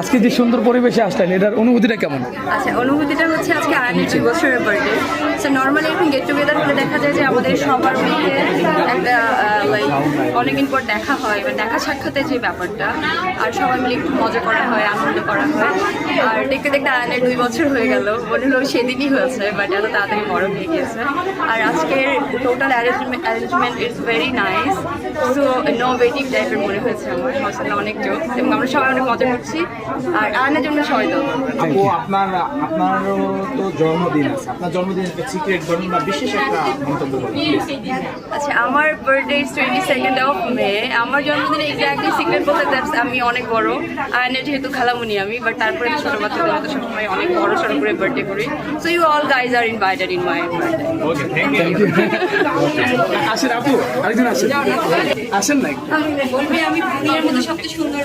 আজকে যে সুন্দর পরিবেশে আসলেন এটার অনুভূতিটা কেমন? আচ্ছা অনুভূতিটা হচ্ছে আজকে আয়নের দুই বছরের বার্থডে সো নর্মালি এখন গেট টুগেদার হলে দেখা যায় যে আমাদের সবার মধ্যে একটা লাইক অনেকদিন পর দেখা হয় বা দেখা সাক্ষাতে যে ব্যাপারটা আর সবাই মিলে একটু মজা করা হয় আনন্দ করা হয়। আর দেখতে দেখতে আয়নের দুই বছর হয়ে গেল। মনে হলো সেদিনই হয়েছে বাট এত তাড়াতাড়ি বড় হয়ে গিয়েছে। আর আজকের total arrangement arrangement is very nice so no waiting টাইপের মনে হয়েছে আমার। মাসাল্লাহ অনেক জোক এবং আমরা সবাই অনেক মজা করছি। আর আয়নের জন্য সবাই তো আপু আপনার আপনারও তো জন্মদিন আছে। আপনার জন্মদিন একটা সিক্রেট বলুন বা বিশেষ একটা মন্তব্য বলুন আচ্ছা আমার birthday is twenty second of May আমার জন্মদিনে এক্স্যাক্টলি সিক্রেট বলতে আমি অনেক বড়। আয়নের যেহেতু খালামুনি আমি বাট তারপরে ছোটো বাচ্চাদের মতো সবসময় অনেক বড় সড়ো করে। বার্থডে করি so you all guys are invited in my birthday আসেন আপু আরেকজন আসেন। আসেন নাই আমি বলবি আমি দুনিয়ার মধ্যে সবচেয়ে সুন্দর